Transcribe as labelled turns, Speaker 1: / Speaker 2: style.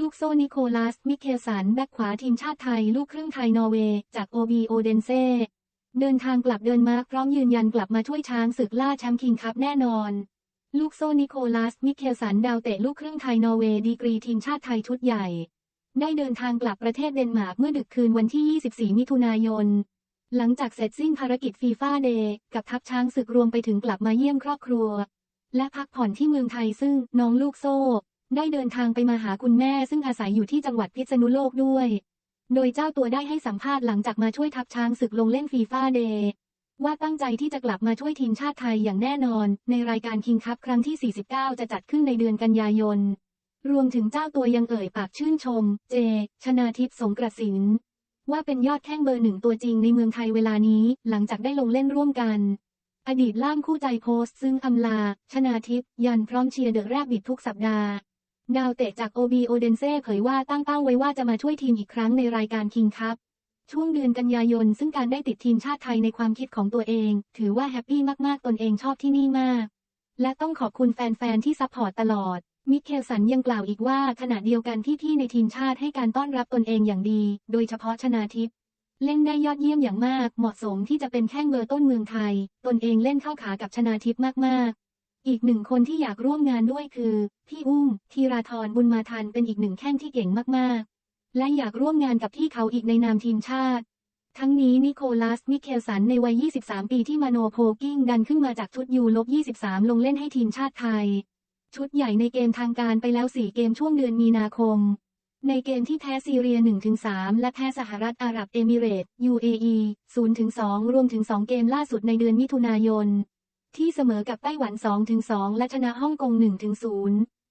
Speaker 1: ลูกโซนิโคลัส มิเคลสัน แบ็คขวาทีมชาติไทย ลูกครึ่งไทยนอร์เวย์จากโอบีโอเดนเซเดินทางกลับเดินมาร์กพร้อมยืนยันกลับมาช่วยช้างศึกล่าแชมป์คิงคัพแน่นอน ลูกโซนิโคลัส มิเคลสัน ดาวเตะลูกครึ่งไทยนอร์เวย์ดีกรีทีมชาติไทยชุดใหญ่ ได้เดินทางกลับประเทศเดนมาร์กเมื่อดึกคืนวันที่ 24 มิถุนายน หลังจากเสร็จสิ้นภารกิจฟีฟ่าเดย์กับทัพช้างศึกรวมไปถึงกลับมาเยี่ยมครอบครัว และพักผ่อนที่เมืองไทยซึ่งน้องลูกโซ่ ได้เดินทางไปมาหาคุณแม่ซึ่งอาศัยอยู่ที่จังหวัดพิษณุโลกด้วย โดยเจ้าตัวได้ให้สัมภาษณ์หลังจากมาช่วยทัพช้างศึกลงเล่นฟีฟ่าเดย์ว่าตั้งใจที่จะกลับมาช่วยทีมชาติไทยอย่างแน่นอน ในรายการคิงคัพครั้งที่ 49 จะจัดขึ้นในเดือนกันยายน รวมถึงเจ้าตัวยังเอ่ยปากชื่นชม เจ ชนาทิพย์สงกระสิน ว่าเป็นยอดแข้งเบอร์หนึ่งตัวจริงในเมืองไทยเวลานี้ หลังจากได้ลงเล่นร่วมกัน อดีตล่ามคู่ใจโพสต์ซึ่งอำลา ชนาทิพย์ยันพร้อมเชียร์เดอะแรบบิดทุกสัปดาห์ ดาวเตะจากโอบีโอเดนเซ่เผยว่าตั้งเป้าไว้ว่าจะมาช่วยทีมอีกครั้งในรายการคิงคัพช่วงเดือนกันยายน ซึ่งการได้ติดทีมชาติไทยในความคิดของตัวเอง ถือว่าแฮปปี้มาก ๆ ตนเองชอบที่นี่มาก และต้องขอบคุณแฟน ๆ ที่ซัพพอร์ตตลอด มิเคลสันยังกล่าวอีกว่าขณะเดียวกันที่พี่ในทีมชาติให้การต้อนรับตนเองอย่างดี โดยเฉพาะชนาทิพย์เล่นได้ยอดเยี่ยมอย่างมาก เหมาะสมที่จะเป็นแข้งเบอร์ต้นเมืองไทย ตนเองเล่นเข้าขากับชนาทิพย์มาก ๆ อีกหนึ่งคนที่อยากร่วมงานด้วยคือ พี่อุ้มธีราธรบุญมาทันเป็นอีกหนึ่งแข้งที่เก่งมากๆ และอยากร่วมงานกับพี่เขาอีกในนามทีมชาติ ทั้งนี้นิโคลัส มิเคลสันในวัย 23 ปีที่มาโนโพกิ้งดันขึ้นมาจากชุดยูลบ23 ลงเล่นให้ทีมชาติไทย ชุดใหญ่ในเกมทางการไปแล้ว 4 เกมช่วงเดือนมีนาคม ในเกมที่แพ้ซีเรีย 1-3 และแพ้สหรัฐอาหรับเอมิเรตส UAE 0-2 รวมถึง 2 เกมล่าสุดในเดือนมิถุนายน ที่เสมอกับไต้หวัน 2-2 และชนะฮ่องกง 1-0